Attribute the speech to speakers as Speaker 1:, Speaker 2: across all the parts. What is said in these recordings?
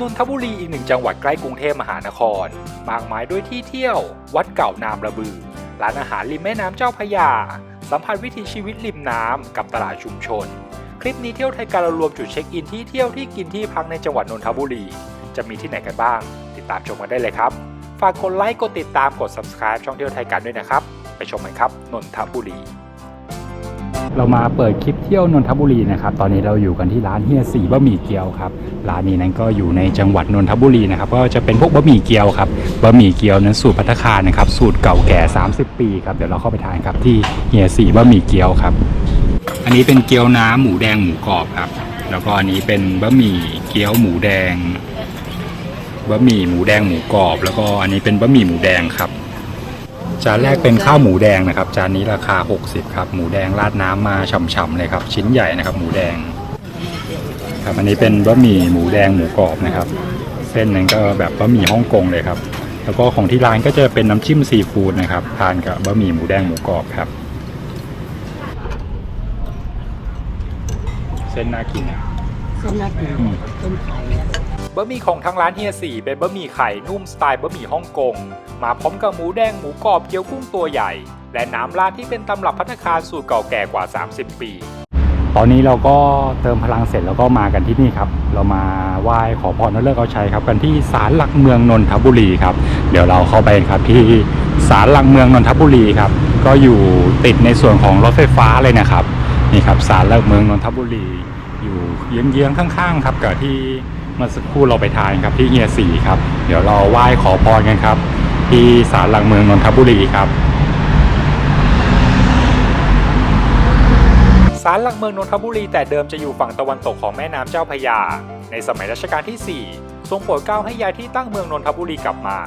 Speaker 1: นนทบุรีอีกหนึ่งจังหวัดใกล้กรุงเทพมหานคร มากมายด้วยที่เที่ยว วัดเก่านามระบือ ร้านอาหารริมแม่น้ำเจ้าพระยา สัมผัสวิถีชีวิตริมน้ำกับตลาดชุมชน คลิปนี้เที่ยวไทยการรารวมจุดเช็คอินที่เที่ยวที่กินที่พักในจังหวัดนนทบุรี จะมีที่ไหนกันบ้าง ติดตามชมกันได้เลยครับ ฝากกดไลค์ กดติดตาม กด subscribe ช่องเที่ยวไทยกันด้วยนะครับ ไปชมกันครับ นนทบุรี
Speaker 2: เรามาเปิดคลิปเที่ยวนนทบุรีนะครับ ตอนนี้เราอยู่กันที่ร้านเฮียสีบะหมี่เกี๊ยวครับ ร้านนี้นั้นก็อยู่ในจังหวัดนนทบุรีนะครับ ก็จะเป็นพวกบะหมี่เกี๊ยวครับ บะหมี่เกี๊ยวนั้นสูตรพัตตาคารนะครับ สูตรเก่าแก่ 30 ปีครับ เดี๋ยวเราเข้าไปทานครับที่เฮียสีบะหมี่เกี๊ยวครับ อันนี้เป็นเกี๊ยวน้ำหมูแดงหมูกรอบครับ แล้วก็อันนี้เป็นบะหมี่เกี๊ยวหมูแดง บะหมี่หมูแดงหมูกรอบ แล้วก็อันนี้เป็นบะหมี่หมูแดงครับ จานแรกเป็นข้าวหมูแดงนะครับ จานนี้ราคา 60 ครับ หมูแดงราดน้ำมาฉ่ำๆเลยครับ ชิ้นใหญ่นะครับ หมูแดง ครับอันนี้เป็นบะหมี่หมูแดงหมูกรอบนะครับ เส้นนั้นก็แบบบะหมี่ฮ่องกงเลยครับ แล้วก็ของที่ร้านก็จะเป็นน้ำจิ้มซีฟู้ดนะครับ ทานกับบะหมี่หมูแดงหมูกรอบครับ เส้นน่ากินนะ
Speaker 3: เส้นน่ากิน
Speaker 2: อืม
Speaker 3: เส้นไข่
Speaker 1: บะหมี่ของทางร้านเฮียสี่เป็นบะหมี่ไข่นุ่มสไตล์บะหมี่ฮ่องกง มาพร้อมกับหมูแดงหมูกรอบเกี๊ยวกุ้งตัวใหญ่ และน้ำราดที่เป็นตำรับพัตตาคารสูตรเก่าแก่กว่า 30 ปี
Speaker 2: ตอนนี้เราก็เติมพลังเสร็จแล้วก็มากันที่นี่ครับ เรามาไหว้ขอพรนเลิกเอาชัยครับ กันที่ศาลหลักเมืองนนทบุรีครับ เดี๋ยวเราเข้าไปครับที่ศาลหลักเมืองนนทบุรีครับ ก็อยู่ติดในส่วนของรถไฟฟ้าเลยนะครับ นี่ครับศาลหลักเมืองนนทบุรี อยู่เยื้องๆข้างๆ ครับกับที่ เมื่อสักครู่เราไปทานครับที่เฮียสีครับ เดี๋ยวเราไหว้ขอพรกันครับ ที่ศาลหลักเมืองนนทบุรีครับ
Speaker 1: ศาลหลักเมืองนนทบุรีแต่เดิมจะอยู่ฝั่งตะวันตกของแม่น้ำเจ้าพระยา ในสมัยรัชกาลที่ 4 ทรงโปรดเกล้าให้ย้ายที่ตั้งเมืองนนทบุรีกลับมา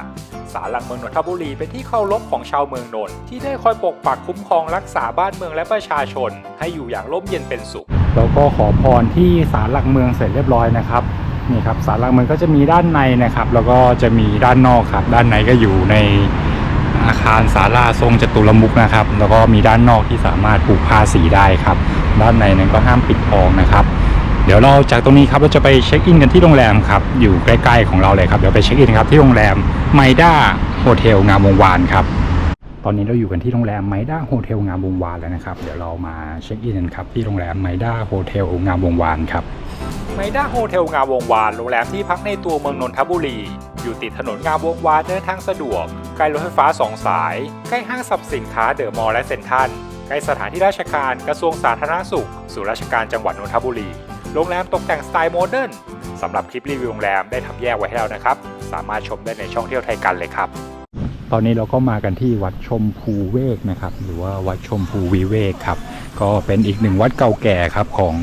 Speaker 1: ศาลหลักเมืองนนทบุรีเป็นที่เคารพของชาวเมืองนนท์ที่ได้คอยปกปักคุ้มครองรักษาบ้านเมืองและประชาชน ให้อยู่อย่างร่มเย็นเป็นสุข
Speaker 2: แล้วก็ขอพรที่ศาลหลักเมืองเสร็จเรียบร้อยนะครับ นี่ครับศาลหลักเมืองก็จะมีด้านในนะครับ แล้วก็จะมีด้านนอกครับ ด้านในก็อยู่ในอาคารศาลาทรงจตุรมุกนะครับ แล้วก็มีด้านนอกที่สามารถผูกผ้าสีได้ครับ ด้านในนั้นก็ห้ามปิดทองนะครับ เดี๋ยวเราจากตรงนี้ครับเราจะไปเช็คอินกันที่โรงแรมครับ อยู่ใกล้ ๆ ของเราเลยครับเดี๋ยวไปเช็คอินครับที่โรงแรมไมด้าโฮเทลงามวงวานครับตอนนี้เราอยู่กันที่โรงแรมไมด้าโฮเทลงามวงวานแล้วนะครับ เดี๋ยวเรามาเช็คอินกันครับที่โรงแรมไมด้าโฮเทลงามวงวานครับ
Speaker 1: ไมด้าโฮเทลงามวงวานโรงแรมที่พักในตัวเมืองนนทบุรี อยู่ติดถนนงามวงวานเดินทางสะดวก ใกล้รถไฟฟ้าสองสาย ใกล้ห้างสรรพสินค้าเดอะมอลล์และเซ็นทรัลใกล้สถานที่ราชการกระทรวงสาธารณสุขส่วนราชการจังหวัดนนทบุรี โรงแรมตกแต่งสไตล์โมเดิร์นสำหรับคลิปรีวิวโรงแรมได้ทำแยกไว้ให้แล้วนะครับ สามารถชมได้ในช่องเที่ยวไทยกันเลยครับ
Speaker 2: ตอนนี้เราก็มากันที่วัดชมพูเวกนะครับ หรือว่าวัดชมพูวิเวกครับ ก็เป็นอีกหนึ่งวัดเก่าแก่ครับของ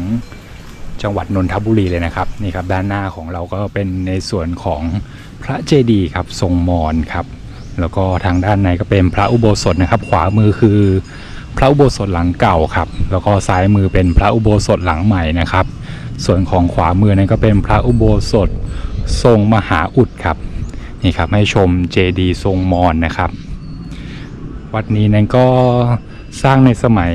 Speaker 2: จังหวัดนนทบุรีเลยนะครับนี่ครับด้านหน้าของเราก็เป็นในส่วนของพระเจดีย์ครับทรงมอญครับแล้วก็ทางด้านในก็เป็นพระอุโบสถนะครับ ขวามือคือพระอุโบสถหลังเก่าครับ แล้วก็ซ้ายมือเป็นพระอุโบสถหลังใหม่นะครับ ส่วนของขวามือนั้นก็เป็นพระอุโบสถทรงมหาอุดครับนี่ครับให้ชมเจดีย์ทรงมอญนะครับ วัดนี้นั้นก็สร้างในสมัย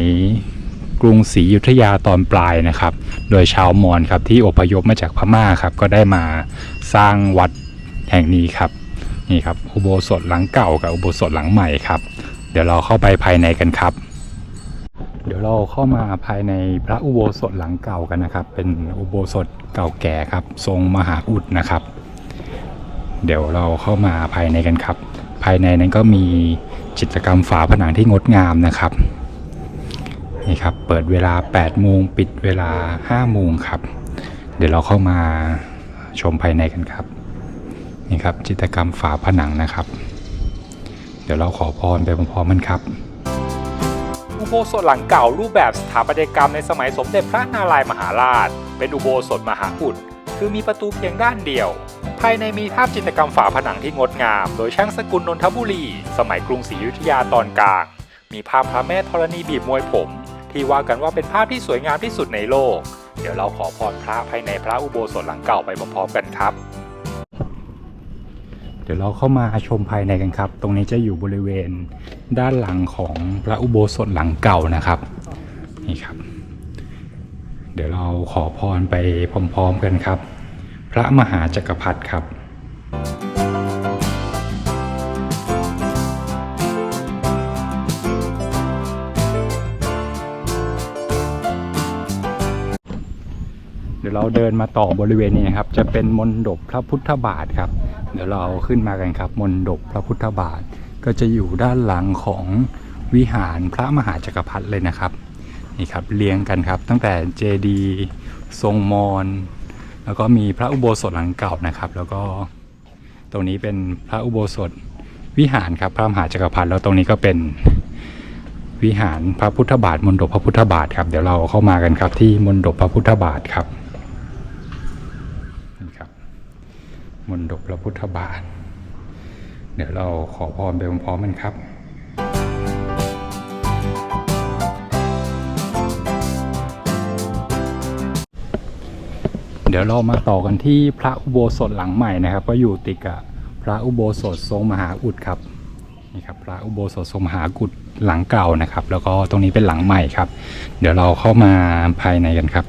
Speaker 2: กรุงศรีอยุธยาตอนปลายนะครับ โดยชาวมอญครับที่อพยพมาจากพม่าครับก็ได้มาสร้างวัดแห่งนี้ครับนี่ครับอุโบสถหลังเก่ากับอุโบสถหลังใหม่ครับ เดี๋ยวเราเข้าไปภายในกันครับ เดี๋ยวเราเข้ามาภายในพระอุโบสถหลังเก่ากันนะครับ เป็นอุโบสถเก่าแก่ครับ ทรงมหาอุดนะครับ เดี๋ยวเราเข้ามาภายในกันครับ ภายในนั้นก็มีจิตรกรรมฝาผนังที่งดงามนะครับ นี่ครับ เปิดเวลา 8 โมง ปิดเวลา 5 โมงครับ เดี๋ยวเราเข้ามาชมภายในกันครับ นี่ครับ จิตรกรรมฝาผนังนะครับ เดี๋ยวเราขอพรไปพร้อมๆกันครับ
Speaker 1: อุโบสถหลังเก่ารูปแบบสถาปัตยกรรมในสมัยสมเด็จพระนารายมหาราช เป็นอุโบสถมหาอุด คือมีประตูเพียงด้านเดียว ภายในมีภาพจิตรกรรมฝาผนังที่งดงาม โดยช่างสกุลนนทบุรี สมัยกรุงศรีอยุธยาตอนกลาง มีภาพพระแม่ธรณีบีบมวยผม ที่ว่ากันว่าเป็นภาพที่สวยงามที่สุดในโลก เดี๋ยวเราขอพรพระภายในพระอุโบสถหลังเก่าไปพร้อมๆกันครับ
Speaker 2: เดี๋ยวเราเข้ามาชมภายในกันครับ ตรงนี้จะอยู่บริเวณด้านหลังของพระอุโบสถหลังเก่านะครับนี่ครับ เดี๋ยวเราขอพรไปพร้อมๆกันครับ พระมหาจักรพรรดิครับ เราเดินมาต่อบริเวณนี้นะครับ จะเป็นมณฑปพระพุทธบาทครับ เดี๋ยวเราขึ้นมากันครับมณฑปพระพุทธบาท ก็จะอยู่ด้านหลังของวิหารพระมหาจักรพรรดิเลยนะครับนี่ครับเรียงกันครับ ตั้งแต่เจดีทรงมอญแล้วก็มีพระอุโบสถหลังเก่านะครับ แล้วก็ตรงนี้เป็นพระอุโบสถวิหารครับพระมหาจักรพรรดิแล้วตรงนี้ก็เป็นวิหารพระพุทธบาทมณฑปพระพุทธบาทครับ เดี๋ยวเราเข้ามากันครับที่มณฑปพระพุทธบาทครับนี่ครับ มณฑปพระพุทธบาท เดี๋ยวเราขอพรไปพร้อมๆกันครับเดี๋ยวเรามาต่อกันที่พระอุโบสถหลังใหม่นะครับ ก็อยู่ติดกับพระอุโบสถทรงมหาอุดครับนี่ครับพระอุโบสถทรงมหาอุดหลังเก่านะครับ แล้วก็ตรงนี้เป็นหลังใหม่ครับ เดี๋ยวเราเข้ามาภายในกันครับ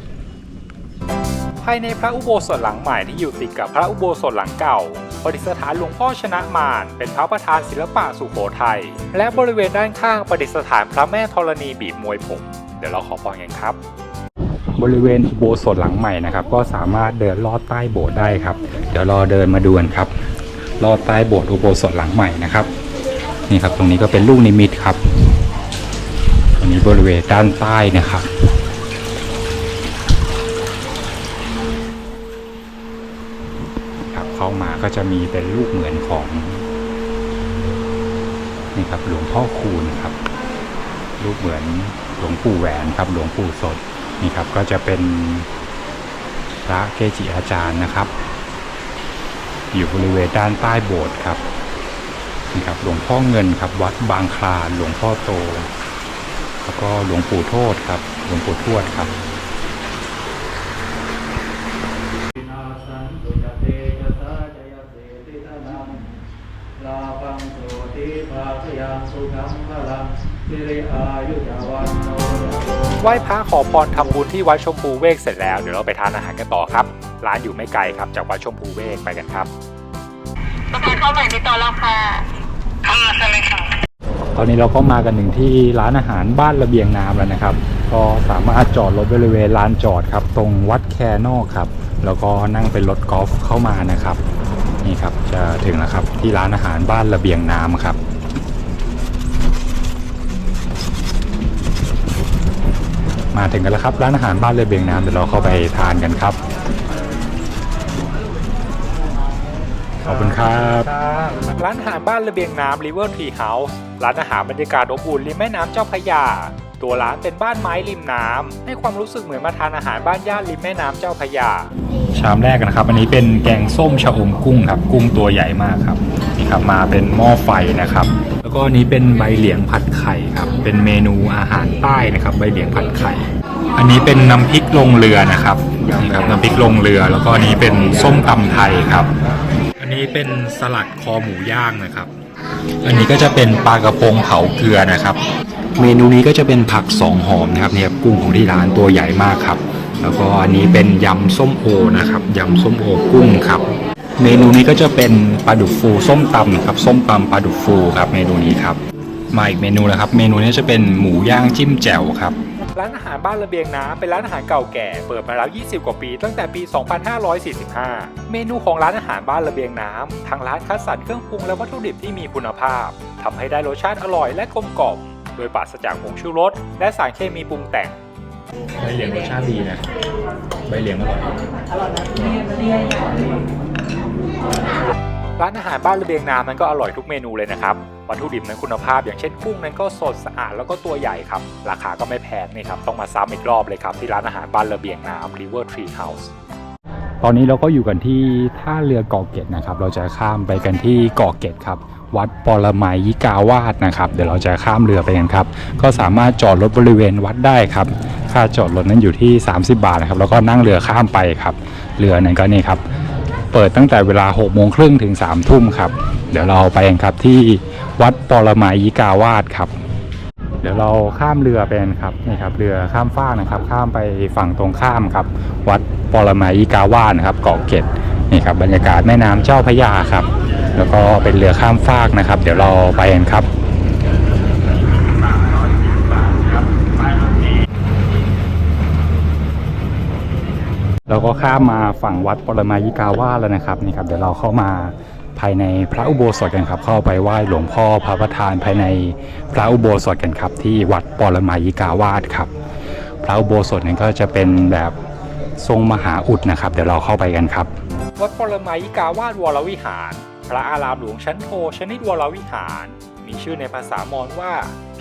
Speaker 1: ภายในพระอุโบสถหลังใหม่ที่อยู่ติดกับพระอุโบสถหลังเก่าประดิษฐานหลวงพ่อชนะมารเป็นพระประธานศิลปะสุโขทัย และบริเวณด้านข้างประดิษฐานพระแม่ธรณีบีบมวยผม เดี๋ยวเราขอฟังกันครับ
Speaker 2: บริเวณอุโบสถหลังใหม่นะครับ ก็สามารถเดินลอดใต้โบสถ์ได้ครับ เดี๋ยวราเดินมาดูกันครับ ลอดใต้โบสถ์อุโบสถหลังใหม่นะครับ นี่ครับตรงนี้ก็เป็นลูกนิมิตครับตรงนี้บริเวณด้านใต้นะครับ เข้ามาก็จะมีเป็นรูปเหมือนของนี่ครับหลวงพ่อคูณครับ รูปเหมือนหลวงปู่แหวนครับ หลวงปู่สดนี่ครับก็จะเป็นพระเกจิอาจารย์นะครับ อยู่บริเวณด้านใต้โบสถ์ครับนี่ครับหลวงพ่อเงินครับ วัดบางคลานหลวงพ่อโต แล้วก็หลวงปู่โทษครับ หลวงปู่ทวดครับ
Speaker 3: นาสันตุจเตจสาจยเสติธนังลาพังโส ติภาคยังสุขังพลังสิริอายุจาวันโน
Speaker 1: ไหว้พระขอพรทำบุญที่วัดชมพูเวกเสร็จแล้วเดี๋ยวเราไปทานอาหารกันต่อครับ ร้านอยู่ไม่ไกลครับจากวัดชมพูเวกไปกันครับ
Speaker 4: ประกันเข้าใหม่ในตอนราคาค่ะใช่ไหมคะ
Speaker 2: ตอนนี้เราก็มากันถึงที่ร้านอาหารบ้านระเบียงน้ำแล้วนะครับ ก็สามารถจอดรถบริเวณลานจอดครับ ตรงวัดแคนอกครับ แล้วก็นั่งเป็นรถกอล์ฟเข้ามานะครับ นี่ครับจะถึงแล้วครับ ที่ร้านอาหารบ้านระเบียงน้ำครับ มาถึงกันแล้วครับ ร้านอาหารบ้านระเบียงน้ำเดี๋ยวเราเข้าไปทานกันครับ ขอบคุณครับ
Speaker 1: ร้านอาหารบ้านระเบียงน้ำ River Tree House ร้านอาหารบรรยากาศอบอุ่นริมแม่น้ำเจ้าพระยาตัวร้านเป็นบ้านไม้ริมน้ำให้ความรู้สึกเหมือนมาทานอาหารบ้านย่านริมแม่น้ำเจ้าพระยา
Speaker 2: ชามแรกนะครับ อันนี้เป็นแกงส้มชะอมกุ้งครับ กุ้งตัวใหญ่มากครับนี่ครับมาเป็นหม้อไฟนะครับ แล้วก็อันนี้เป็นใบเหลียงผัดไข่ครับ เป็นเมนูอาหารใต้นะครับ ใบเหลียงผัดไข่ อันนี้เป็นน้ำพริกลงเรือนะครับนี่ครับน้ำพริกลงเรือ แล้วก็อันนี้เป็นส้มตำไทยครับ อันนี้เป็นสลัดคอหมูย่างนะครับ อันนี้ก็จะเป็นปลากระพงเผาเกลือนะครับ เมนูนี้ก็จะเป็นผักสองหอมนะครับเนี่ยกุ้งของที่ร้านตัวใหญ่มากครับ แล้วก็อันนี้เป็นยำส้มโอนะครับยำส้มโอกุ้งครับ เมนูนี้ก็จะเป็นปลาดุกฟูส้มตำครับส้มตำปลาดุกฟูครับเมนูนี้ครับมาอีกเมนูแล้วครับ เมนูนี้จะเป็นหมูย่างจิ้มแจ่วครับ
Speaker 1: ร้านอาหารบ้านระเบียงน้ำเป็นร้านอาหารเก่าแก่เปิดมาแล้ว 20 กว่าปี ตั้งแต่ปี 2545 เมนูของร้านอาหารบ้านระเบียงน้ำทางร้านคัดสรรเครื่องปรุงและวัตถุดิบที่มีคุณภาพทำให้ได้รสชาติอร่อยและกลมกล่อมโดยปราศจากผงชูรสและสารเคมีปรุงแต่ง
Speaker 2: ใบเหลียงรสชาติดีนะ ใบเหลียงอร่อย
Speaker 1: ร้านอาหารบ้านระเบียงน้ำนั้นก็อร่อยทุกเมนูเลยนะครับ วัตถุดิบนั้นคุณภาพ อย่างเช่นกุ้งนั้นก็สดสะอาดแล้วก็ตัวใหญ่ครับ ราคาก็ไม่แพงนี่ครับ ต้องมาซ้ำอีกรอบเลยครับ ที่ร้านอาหารบ้านระเบียงน้ำ River Tree House
Speaker 2: ตอนนี้เราก็อยู่กันที่ท่าเรือเกาะเกร็ดนะครับ เราจะข้ามไปกันที่เกาะเกร็ดครับ วัดปรมัยยิกาวาสนะครับ เดี๋ยวเราจะข้ามเรือไปกันครับ ก็สามารถจอดรถบริเวณวัดได้ครับ ค่าจอดรถนั้นอยู่ที่ 30 บาทนะครับ แล้วก็นั่งเรือข้ามไปครับ เรือนั้นก็นี่ครับ เปิดตั้งแต่เวลา6โมงครึ่งถึง3ทุ่มครับ เดี๋ยวเราไปกันครับที่วัดปรมัยยิกาวาสครับ เดี๋ยวเราข้ามเรือไปนครับนี่ครับเรือข้ามฟากนะครับ ข้ามไปฝั่งตรงข้ามครับ วัดปรมัยยิกาวาสนะครับเกาะเกร็ดนี่ครับบรรยากาศแม่น้ำเจ้าพระยาครับ แล้วก็เป็นเรือข้ามฟากนะครับ เดี๋ยวเราไปกันครับ เราก็ข้ามมาฝั่งวัดปรมายิกาวาสแล้วนะครับนี่ครับเดี๋ยวเราเข้ามาภายในพระอุโบสถกันครับ เข้าไปไหว้หลวงพ่อพระประธานภายในพระอุโบสถกันครับ ที่วัดปรมายิกาวาสครับ พระอุโบสถนั้นก็จะเป็นแบบทรงมหาอุดนะครับ เดี๋ยวเราเข้าไปกันครับ
Speaker 1: วัดปรมายิกาวาสวรวิหาร พระอารามหลวงชั้นโทชนิดวรวิหาร มีชื่อในภาษามอญว่า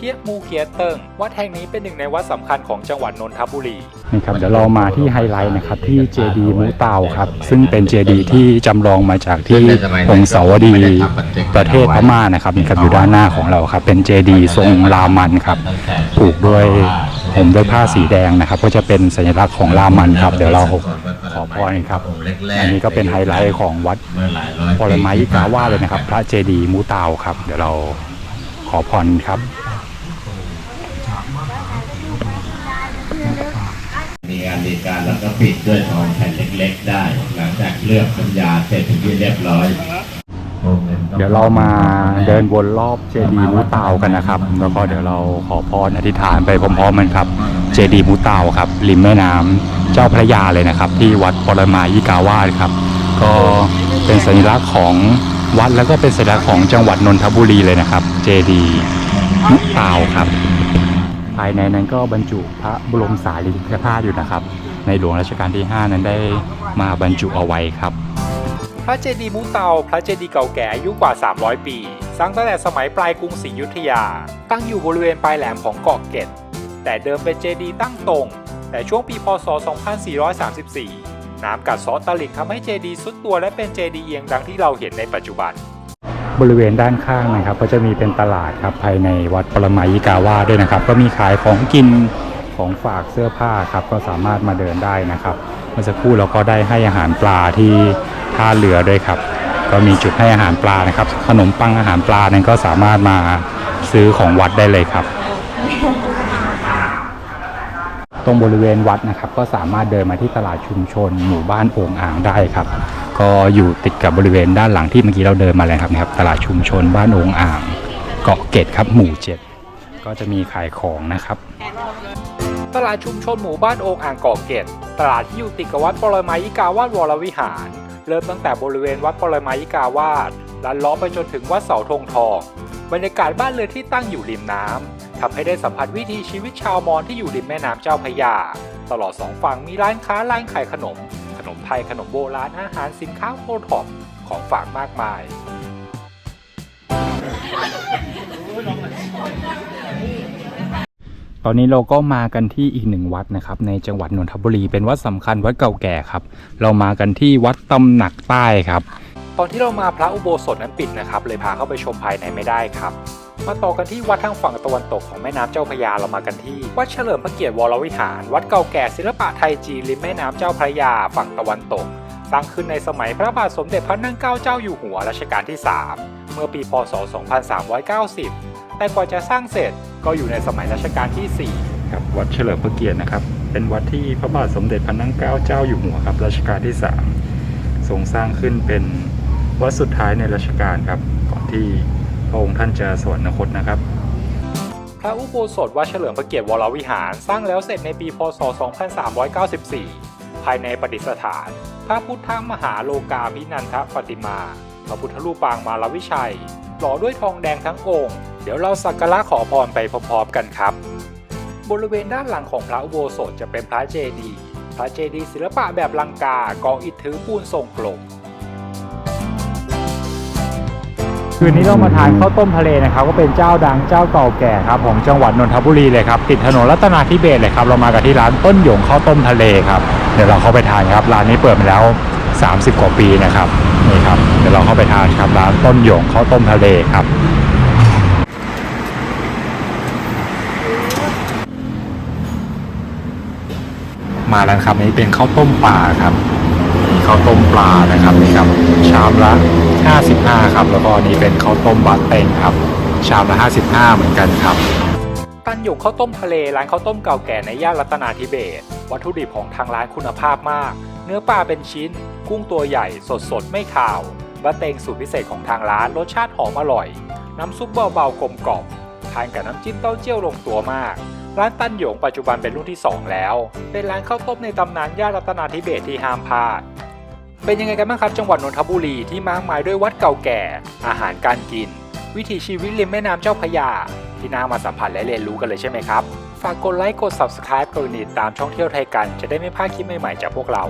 Speaker 1: เพียกมูเกียเติงวัดแห่งนี้เป็นหนึ่งในวัดสำคัญของจังหวัดนนทบุรี
Speaker 2: นี่ครับเดี๋ยวเรามาที่ไฮไลท์นะครับที่เจดีมูเตาครับ ซึ่งเป็นเจดีที่จำลองมาจากที่องค์เสาวดีประเทศพม่านะครับนี่ครับอยู่ด้านหน้าของเราครับ เป็นเจดีทรงรามันครับผูกด้วยห่มด้วยผ้าสีแดงนะครับ ก็จะเป็นสัญลักษณ์ของรามันครับ เดี๋ยวเราขอพรครับอันนี้ก็เป็นไฮไลท์ของวัด
Speaker 5: เมื่อหลายร้อย
Speaker 2: ปรมยิกาวาเลยนะครับ พระเจดีมูเตาครับ เดี๋ยวเราขอพรครับ
Speaker 5: มีงานดีการแล้วก็ปิดด้วยทองแผ่นเล็กๆได้ หลังจากเลือกสัญญาเสร็จที่เรียบร้อย
Speaker 2: เดี๋ยวเรามาเดินวนรอบเจดีมูเตากันนะครับ แล้วก็เดี๋ยวเราขอพรอธิษฐานไปพร้อมๆกันครับ เจดีมูเตาครับ ริมแม่น้ำเจ้าพระยาเลยนะครับ ที่วัดปรมายิกาวาสครับ ก็เป็นสัญลักษณ์ของวัดแล้วก็เป็นสัญลักษณ์ของจังหวัดนนทบุรีเลยนะครับ เจดีมูเตาครับ ภายในนั้นก็บรรจุพระบรมสารีริกธาตุอยู่นะครับ ในหลวงรัชกาลที่ 5 นั้นได้มาบรรจุเอาไว้ครับ
Speaker 1: พระเจดีย์มูเตา พระเจดีย์เก่าแก่อายุกว่า 300 ปี สร้างตั้งแต่สมัยปลายกรุงศรีอยุธยา ตั้งอยู่บริเวณปลายแหลมของเกาะเกร็ดแต่เดิมเป็นเจดีย์ตั้งตรง แต่ช่วงปีพศ 2434 น้ำกัดเซาะตลิ่งทำให้เจดีย์สุดตัวและเป็นเจดีย์เอียงดังที่เราเห็นในปัจจุบัน
Speaker 2: บริเวณด้านข้างนะครับ ก็จะมีเป็นตลาดครับภายในวัดปรมายิกาวาด้วยนะครับ ก็มีขายของกินของฝากเสื้อผ้าครับก็สามารถมาเดินได้นะครับเมื่อสักครู่เราก็ได้ให้อาหารปลาที่ท่าเรือด้วยครับ ก็มีจุดให้อาหารปลานะครับ ขนมปังอาหารปลานั้นก็สามารถมาซื้อของวัดได้เลยครับ ตรงบริเวณวัดนะครับ ก็สามารถเดินมาที่ตลาดชุมชน หมู่บ้านโอ่งอ่างได้ครับ ก็อยู่ติดกับบริเวณด้านหลังที่เมื่อกี้เราเดินมาเลยครับนะครับ ตลาดชุมชนบ้านองอ่าง เกาะเกร็ดครับหมู่เจ็ดก็จะมีขายของนะครับ
Speaker 1: ตลาดชุมชนหมู่บ้านองอ่างเกาะเกร็ดตลาดที่อยู่ติดกับวัดปรมายิกาวาสวรวิหาร เริ่มตั้งแต่บริเวณวัดปรมายิกาวาสลัดล้อไปจนถึงวัดเสาธงทองบรรยากาศบ้านเรือนที่ตั้งอยู่ริมน้ำทำให้ได้สัมผัสวิถีชีวิตชาวมอญที่อยู่ริมแม่น้ำเจ้าพระยา ตลอดสองฝั่งมีร้านค้าร้านขายขนม มไทยขนมโบราณอาหารสินค้าโอท็อปของฝากมากมาย
Speaker 2: ตอนนี้เราก็มากันที่อีกหนึ่งวัดนะครับ ในจังหวัดนนทบุรีเป็นวัดสำคัญวัดเก่าแก่ครับ เรามากันที่วัดตำหนักใต้ครับ
Speaker 1: ตอนที่เรามาพระอุโบสถนั้นปิดนะครับ เลยพาเข้าไปชมภายในไม่ได้ครับ มาต่อกันที่วัดทางฝั่งตะวันตกของแม่น้ำเจ้าพระยาเรามากันที่ วัดเฉลิมพระเกียรติวรวิหาร วัดเก่าแก่ศิลปะไทยจีนริมแม่น้ำเจ้าพระยาฝั่งตะวันตก สร้างขึ้นในสมัยพระบาทสมเด็จพระนั่งเกล้าเจ้าอยู่หัวรัชกาลที่ 3 เมื่อปีพศ 2390 แต่กว่าจะสร้างเสร็จก็อยู่ในสมัยรัชกาลที่ 4
Speaker 2: ครับวัดเฉลิมพระเกียรตินะครับ เป็นวัดที่พระบาทสมเด็จพระนั่งเกล้าเจ้าอยู่หัวครับรัชกาลที่ 3 ทรงสร้างขึ้นเป็นวัดสุดท้ายในรัชกาลครับก่อนที่ พระองค์ท่านจะสวรรคตนะครับ
Speaker 1: พระอุโบสถวัดเฉลิมพระเกียรติวรวิหาร สร้างแล้วเสร็จในปีพศ 2394 ภายในประดิษฐาน พระพุทธมหาโลกาภินันทปฏิมา พระพุทธรูปปางมาลวิชัย หล่อด้วยทองแดงทั้งองค์ เดี๋ยวเราสักการะขอพรไปพร้อมๆกันครับ บริเวณด้านหลังของพระอุโบสถจะเป็นพระเจดีย์ พระเจดีย์ศิลปะแบบลังกา กองอิฐถือปูนทรงกลม
Speaker 2: คืนนี้เรามาทานข้าวต้มทะเลนะครับก็เป็นเจ้าดังเจ้าเก่าแก่ครับของจังหวัดนนทบุรีเลยครับติดถนนรัตนาธิเบศเลยครับเรามากันที่ร้านต้นหยงข้าวต้มทะเลครับเดี๋ยวเราเข้าไปทานครับร้านนี้เปิดมาแล้ว 30 กว่าปีนะครับนี่ครับเดี๋ยวเราเข้าไปทานครับร้านต้นหยงข้าวต้มทะเลครับมาแล้วครับนี่เป็นข้าวต้มปลาครับข้าวต้มปลานะครับนี่ครับชามละ 55 ครับ แล้วก็นี่เป็นข้าวต้มบาเต็งครับ ชามละ 55 เหมือนกันครับ
Speaker 1: ตันหยงข้าวต้มทะเลร้านข้าวต้มเก่าแก่ในย่านรัตนาธิเบศวัตถุดิบของทางร้านคุณภาพมาก เนื้อปลาเป็นชิ้น กุ้งตัวใหญ่สดสดๆไม่ขาวบะเตงสูตรพิเศษของทางร้านรสชาติหอมอร่อย น้ำซุปเบาๆกลมกล่อมทานกับน้ำจิ้มเต้าเจี้ยวลงตัวมาก ร้านตันหยงปัจจุบันเป็นรุ่นที่ 2 แล้ว เป็นร้านข้าวต้มในตำนานย่านรัตนาธิเบศที่ห้ามพลาด เป็นยังไงกันบ้างครับจังหวัดนนทบุรีที่มากมายด้วยวัดเก่าแก่ อาหารการกิน วิถีชีวิตริมแม่น้ำเจ้าพระยา ที่น่ามาสัมผัสและเรียนรู้กันเลยใช่ไหมครับ ฝากกดไลค์กด subscribe กดติดตามช่องเที่ยวไทยกัน จะได้ไม่พลาดคลิปใหม่ๆจากพวกเรา